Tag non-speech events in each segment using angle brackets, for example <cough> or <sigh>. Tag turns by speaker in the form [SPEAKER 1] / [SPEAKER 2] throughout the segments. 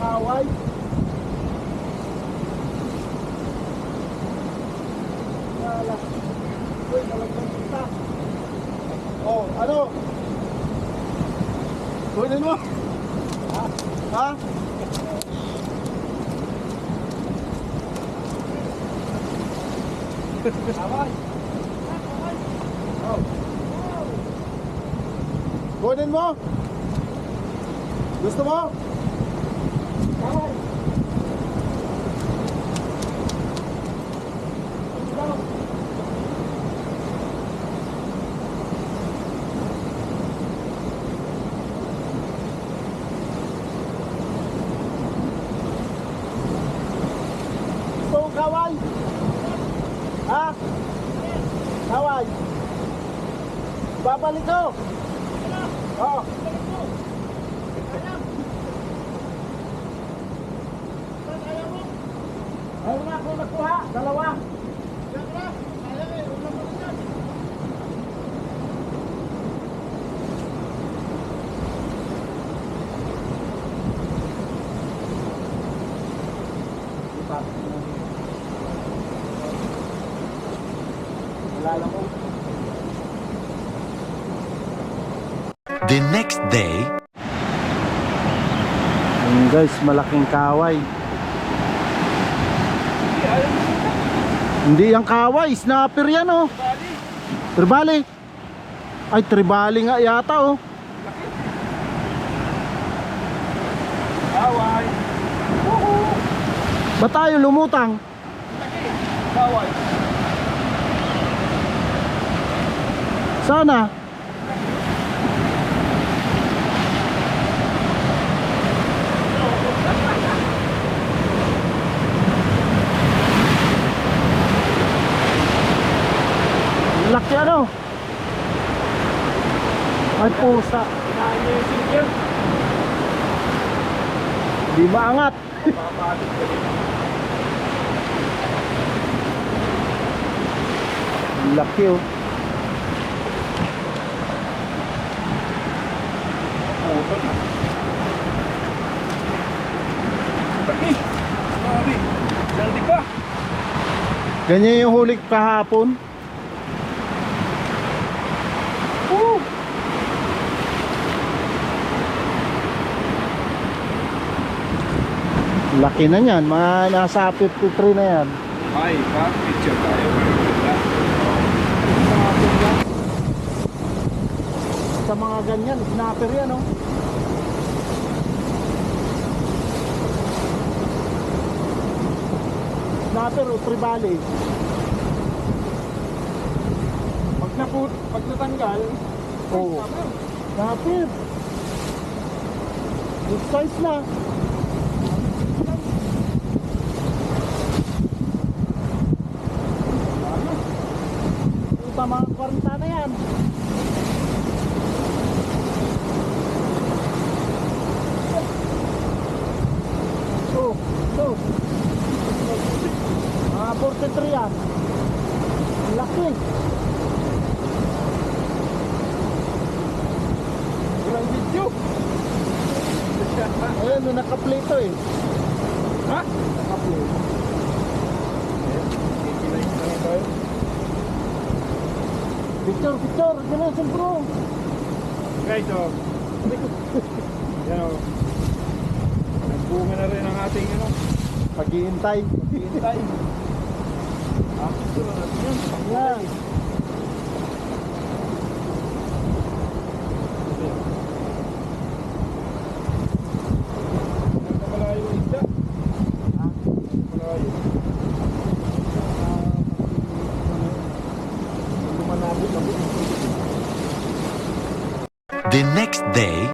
[SPEAKER 1] away. Wala. Uy, talagang kita. Oh, ano? Kunin mo. Ha? Ha? Away. Oh. Kunin mo. Gusto mo? Away. Gusto mong kaway? Ha? Kaway? Babalik ko. Oo. Ayaw na ako nakuha. Dalawa.
[SPEAKER 2] The next day,
[SPEAKER 1] Ayun guys, malaking kaway. Hindi yung kaway, snapper yan oh. Tribali. Ay, tribali nga yata oh.
[SPEAKER 3] Kaway.
[SPEAKER 1] Ba't tayo lumutang?
[SPEAKER 3] Kaway.
[SPEAKER 1] Sana. Laki ano? Ay pusa. Di maangat. <laughs> Laki oh. Ganyan yung huli kahapon. Woo! Laki na yan, mga nasa 53 na yan.
[SPEAKER 3] Ay, pa. Picture tayo.
[SPEAKER 1] Sa mga ganyan, snapper yan oh. Snapper o tribali.
[SPEAKER 3] Pag, naput, pag natanggal,
[SPEAKER 1] Oo. Snapper. Good size na. Na yan. Oh, oh. Mga 43 yan. Laki.
[SPEAKER 3] walang video.
[SPEAKER 1] Naka-play to eh.
[SPEAKER 3] ha?
[SPEAKER 1] Naka-play.
[SPEAKER 3] Kikilay na lang tayo.
[SPEAKER 1] Picture, picture. Ganun, siyempre.
[SPEAKER 3] Guys, oh. Yan, oh. Nagbunga na rin ang ating, ano,
[SPEAKER 1] Paghihintay.
[SPEAKER 3] hintay. <laughs> Ah, ito na natin yun.
[SPEAKER 2] The next day,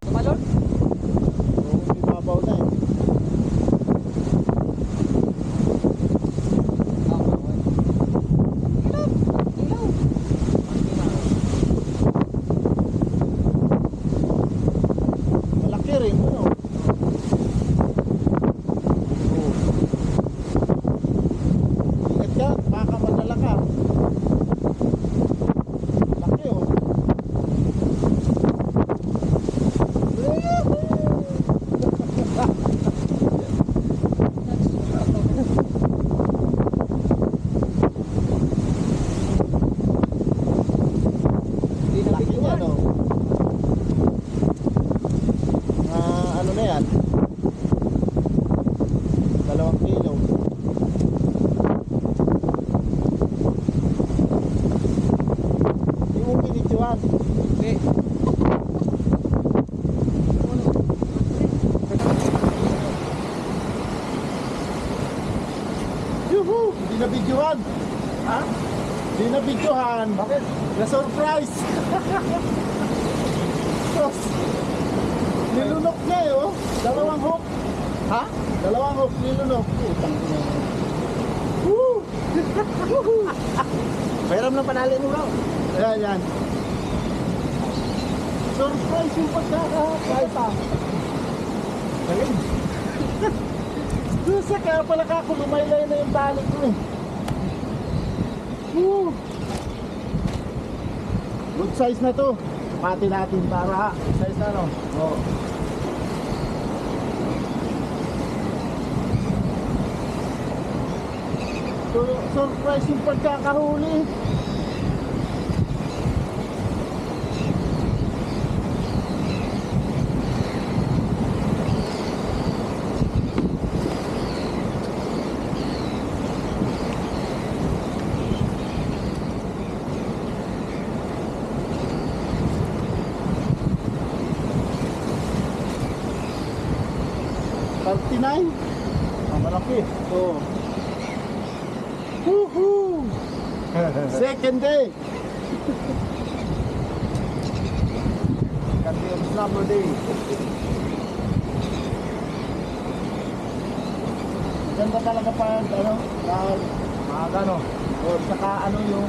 [SPEAKER 1] Na-surprise. Sos. Nilunok niya eh, oh. Dalawang hook.
[SPEAKER 3] Ha?
[SPEAKER 1] Dalawang hook nilunok. Putang ina. Woo! <laughs>
[SPEAKER 3] Pairam ng panali mo raw.
[SPEAKER 1] Ayan, yan. Surprise yung pagkaka-surprise ah.
[SPEAKER 3] Galing.
[SPEAKER 1] Dusa kaya pala ka kung lumaylay na yung tali ko eh. Woo! Good size na to. Pati natin para
[SPEAKER 3] Size na no?
[SPEAKER 1] Oo. So, surprise yung pagkakahuli. Oo. Woohoo! <laughs> Second day.
[SPEAKER 3] Kanti of number day.
[SPEAKER 1] Ganda talaga pa ano, dahil
[SPEAKER 3] Mga gano?
[SPEAKER 1] o saka ano yung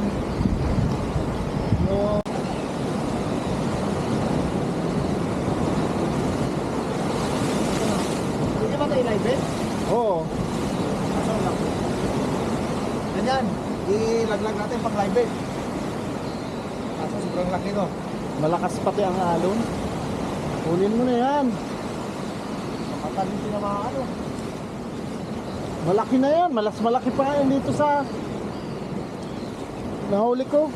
[SPEAKER 1] yung
[SPEAKER 3] Hindi ba tayo live eh?
[SPEAKER 1] oh?
[SPEAKER 3] Ganyan. Ilaglag natin pang live eh. Asa sobrang laki no?
[SPEAKER 1] malakas pati ang alon. Kunin mo na yan.
[SPEAKER 3] Makatalin sila mga ano.
[SPEAKER 1] Malaki na yan. Malas malaki pa yan dito sa nahuli ko.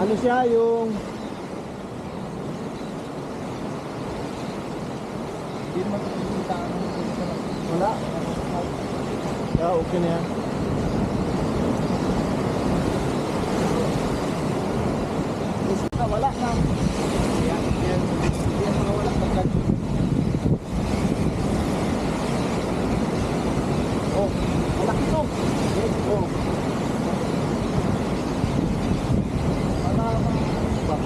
[SPEAKER 1] Ano siya yung
[SPEAKER 3] Hindi naman.
[SPEAKER 1] Wala? Yeah, okay na yan.
[SPEAKER 3] Wala na. Yan, yan. Yan mga wala pagkat.
[SPEAKER 1] Oh, malaki to. Oh.
[SPEAKER 3] Para ba?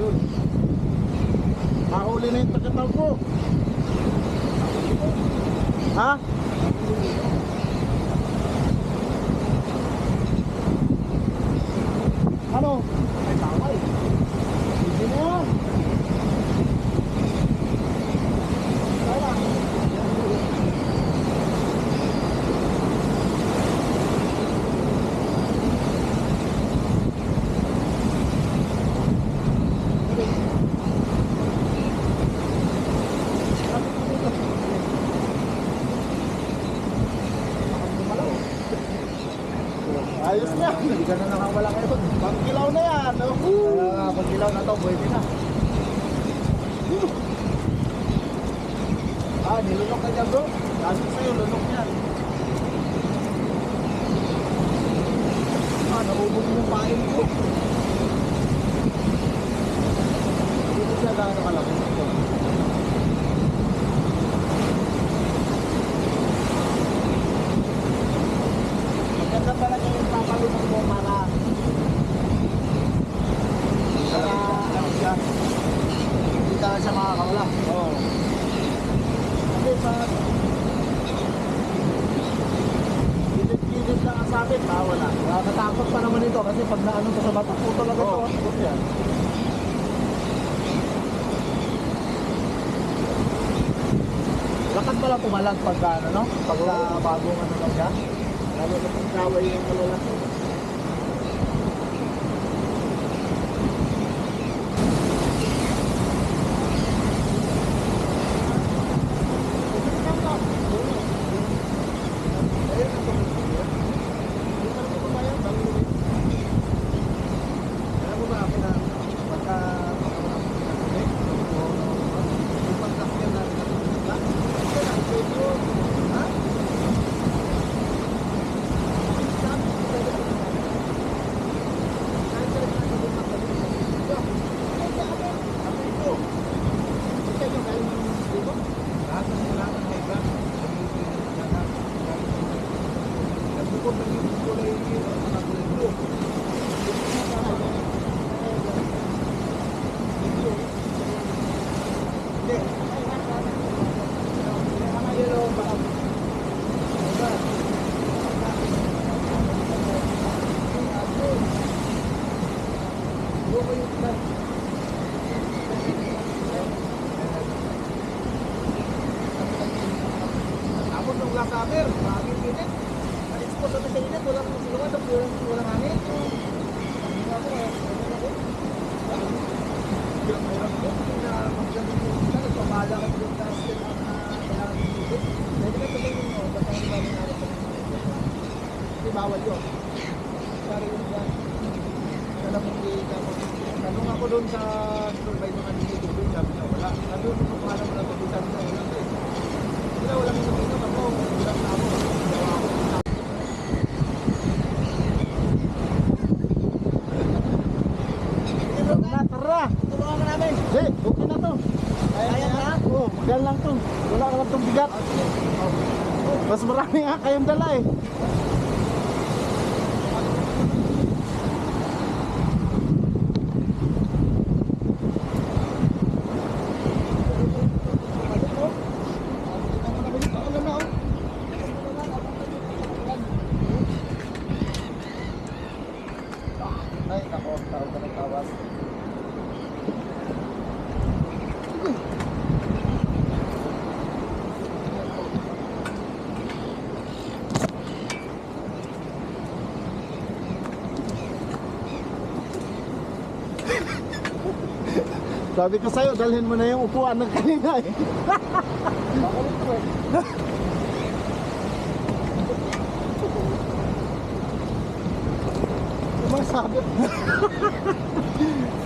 [SPEAKER 1] Yun. Mahuli na yung tagataw ko. Ha? Ano?
[SPEAKER 3] Ay, tawal.
[SPEAKER 1] Hindi na yan.
[SPEAKER 3] Kaya.
[SPEAKER 1] Ayos na.
[SPEAKER 3] Hindi ka na nakawala kayo.
[SPEAKER 1] Pangkilaw na yan. Oh.
[SPEAKER 3] Kaya nga, pag ilaw na to, pwede na. Ah, nilunok ka dyan bro. Sabi ko sa'yo, lunok yan. Ah, naubog mo pain ko. Hindi siya gano'n kalaki. Maganda pala yung papalunok mo para para ano siya. Hindi ka siya makakawala. Sa
[SPEAKER 1] Gilid-gilid lang ang sabit. Ah, wala.
[SPEAKER 3] Nakakatakot pa naman ito kasi pag naano to sa bato, puto lang ito.
[SPEAKER 1] Oo.
[SPEAKER 3] Puto yan. Lakas pala pumalag pag ano, no? Pag uh, bagong ano lang siya.
[SPEAKER 1] Lalo na kung kaway yung malalaki.
[SPEAKER 3] Alam mo ba ako na pagka yung pagkakyan natin na ha?
[SPEAKER 4] Ko yung. Tapos nung last summer, maraming init. Na-expose ako sa init, walang tapos walang, walang hangin. Sabi ko ako, ako? Yung ko, ko, yung bawal yun. Sorry yun yan. Alam mo, tanong ako doon sa supervisor ng dito, sabi niya wala. Sabi ko, kung paano mo na ito, sabi niya wala. eh. Wala, walang ito ako. Wala na ako.
[SPEAKER 1] Tara!
[SPEAKER 4] Tulungan ka namin.
[SPEAKER 1] Hey, okay na to.
[SPEAKER 4] Kaya na?
[SPEAKER 1] Oo, yan lang to. Wala ka lang tong bigat. Mas marami nga kayong dala eh.
[SPEAKER 4] Ay, nako, tawag ka ng tawag.
[SPEAKER 1] Sabi ko sa'yo, dalhin mo na yung upuan ng kanina eh. <laughs>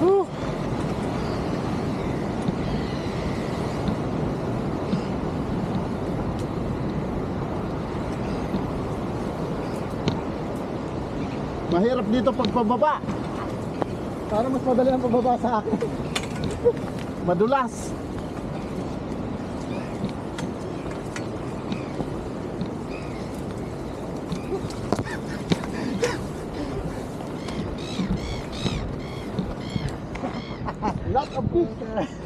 [SPEAKER 1] Whew. Mahirap dito pagpababa. Para mas madali ang pababa sa akin. Madulas. Lot of fish.